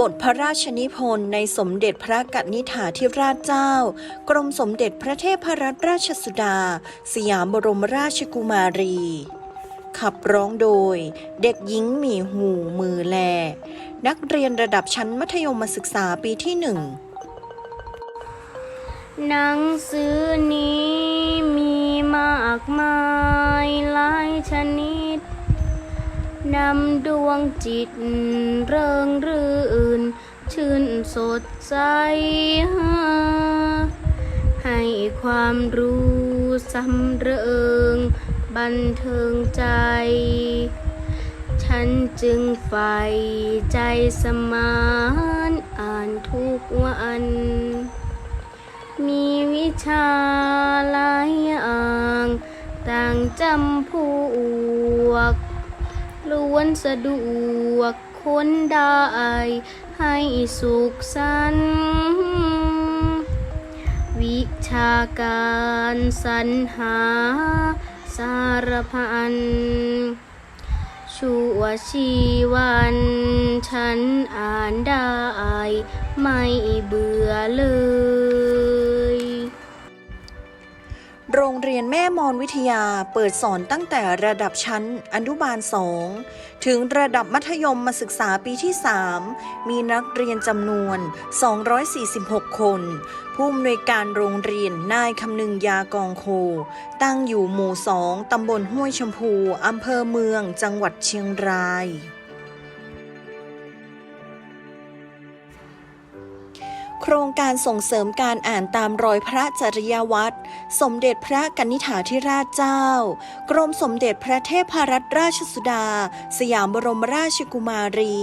บทพระราชนิพนธ์ในสมเด็จพระกันิษฐาธิราชเจ้า กรมสมเด็จพระเทพรัตนราชสุดา สยามบรมราชกุมารี ขับร้องโดย เด็กหญิงหมีหูมือแล นักเรียนระดับชั้นมัธยมศึกษาปีที่หนึ่งหนังสือนี้มีมากมายหลายชนิด นำดวงจิตเริงรื่น ชื่นสดใส ให้ความรู้สำเริง บันเทิงใจ ฉันจึงใฝ่ใจสมานอ่านทุกวัน มีวิชาหลายอย่าง ต่างจำพวก ล้วนสะดวกค้นได้ ให้สุขสันต์วิชาการสรรหาสารพันชั่วชีวัน ฉันอ่านได้ ไม่เบื่อเลย รงเรียนแม่มอนวิทยาเปิดสอนตั้งแต่ระดับชั้นอนุบาล 2 ถึงระดับมัธยมมาศึกษาปีที่ 3 มีนักเรียนจำนวน 246 คน ผู้อำนวยการโรงเรียนนายคำนึงยากองโค ตั้งอยู่หมู่ 2 ตำบลห้วยชมพู อำเภอเมือง จังหวัดเชียงราย ครงการส่งเสริมการอ่านตามรอยพระจริยวัตรสมเด็จพระกนิษฐาธิราชเจ้า กรมสมเด็จพระเทพรัตนราชสุดา สยามบรมราชกุมารี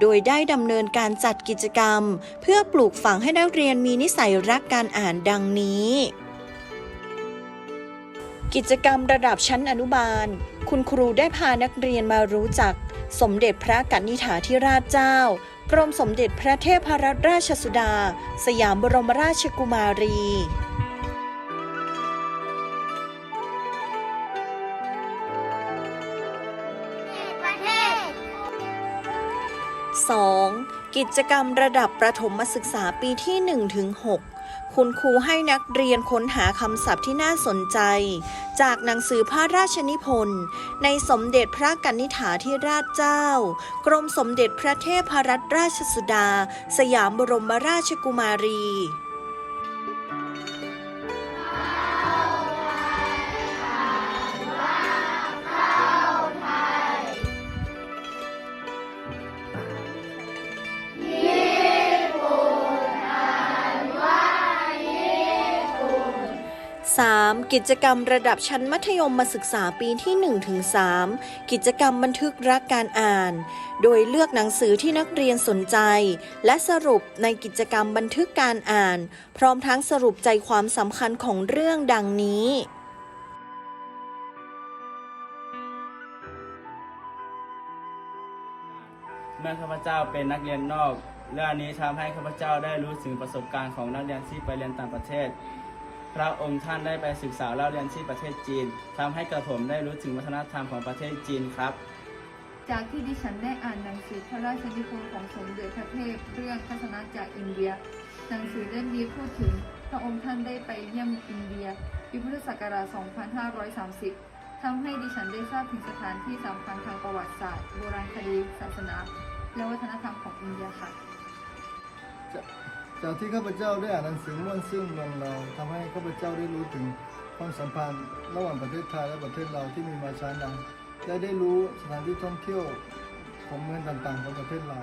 โดยได้ดำเนินการจัดกิจกรรม เพื่อปลูกฝังให้นักเรียนมีนิสัยรักการอ่านดังนี้ กิจกรรมระดับชั้นอนุบาล คุณครูได้พานักเรียนมารู้จัก สมเด็จพระกนิษฐาธิราชเจ้า กรมสมเด็จพระเทพรัตนราชสุดา สยามบรมราชกุมารี 2. กิจกรรมระดับประถมศึกษาปีที่1ถึง6คุณครูให้นักเรียนค้นหาคำศัพท์ที่น่าสนใจ จากหนังสือพระราชนิพนธ์ ในสมเด็จพระกนิษฐาธิราชเจ้า กรมสมเด็จพระเทพรัตนราชสุดา สยามบรมราชกุมารี 3. กิจกรรมระดับชั้นมัธยมมาศึกษาปีที่1ถึง3กิจกรรมบันทึกรักการอ่าน โดยเลือกหนังสือที่นักเรียนสนใจ และสรุปในกิจกรรมบันทึกการอ่าน พร้อมทั้งสรุปใจความสำคัญของเรื่องดังนี้เมื่อข้าพเจ้าเป็นนักเรียนนอก เรื่องนี้ทำให้ข้าพเจ้าได้รู้ถึงประสบการณ์ของนักเรียนที่ไปเรียนต่างประเทศ พระองค์ท่านได้ไปศึกษาเล่าเรียนที่ประเทศจีนทำให้กระผมได้รู้ถึงวัฒนธรรมของประเทศจีนครับ จากที่ดิฉันได้อ่านหนังสือพระราชนิพนธ์ของสมเด็จพระเทพเรื่องทัศนะจากอินเดีย หนังสือเล่มนี้พูดถึงพระองค์ท่านได้ไปเยี่ยมอินเดียปีพุทธศักราช 2530ทำให้ดิฉันได้ทราบถึงสถานที่สำคัญทางประวัติศาสตร์โบราณคดีศาสนา และวัฒนธรรมของอินเดียค่ะ จากที่ข้าพเจ้าได้อ่านหนังสือม่วนซึ่งเมืองเราทำให้ข้าพเจ้าได้รู้ถึงความสัมพันธ์ระหว่างประเทศไทยและประเทศเราที่มีมาช้านานและได้รู้สถานที่ท่องเที่ยวของเมืองต่างๆของประเทศเรา